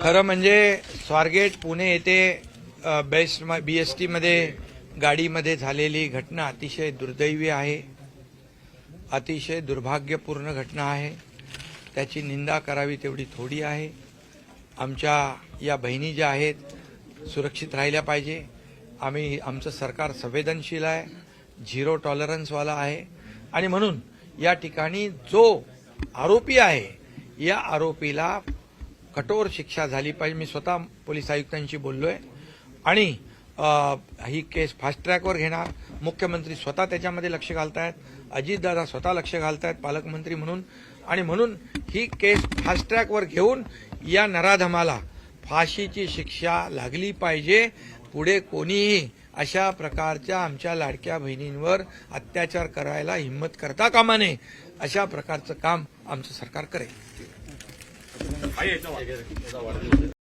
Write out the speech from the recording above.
खरं म्हणजे स्वारगेट पुणे येथे बेस्ट बी एस टीमध्ये गाडीमध्ये झालेली घटना अतिशय दुर्दैवी आहे. अतिशय दुर्भाग्यपूर्ण घटना आहे. त्याची निंदा करावी तेवढी थोडी आहे. आमच्या या बहिणी ज्या आहेत सुरक्षित राहिल्या पाहिजे. आम्ही आमचं सरकार संवेदनशील आहे झिरो टॉलरन्सवाला आहे. आणि म्हणून या ठिकाणी जो आरोपी आहे या आरोपीला कठोर शिक्षा झाली पाहिजे. मी स्वतः पोलीस आयुक्तांशी बोललोय. आणि ही केस फास्ट ट्रॅकवर घेणार. मुख्यमंत्री स्वतः त्याच्यामध्ये लक्ष घालतायत. अजितदादा स्वतः लक्ष घालतायत पालकमंत्री म्हणून. आणि म्हणून ही केस फास्ट ट्रॅकवर घेऊन या नराधमाला फाशीची शिक्षा लागली पाहिजे. पुढे कोणीही अशा प्रकारच्या आमच्या लाडक्या बहिणींवर अत्याचार करायला हिंमत करता कामा नये. अशा प्रकारचं काम आमचं सरकार करेल. ஐயா இதான்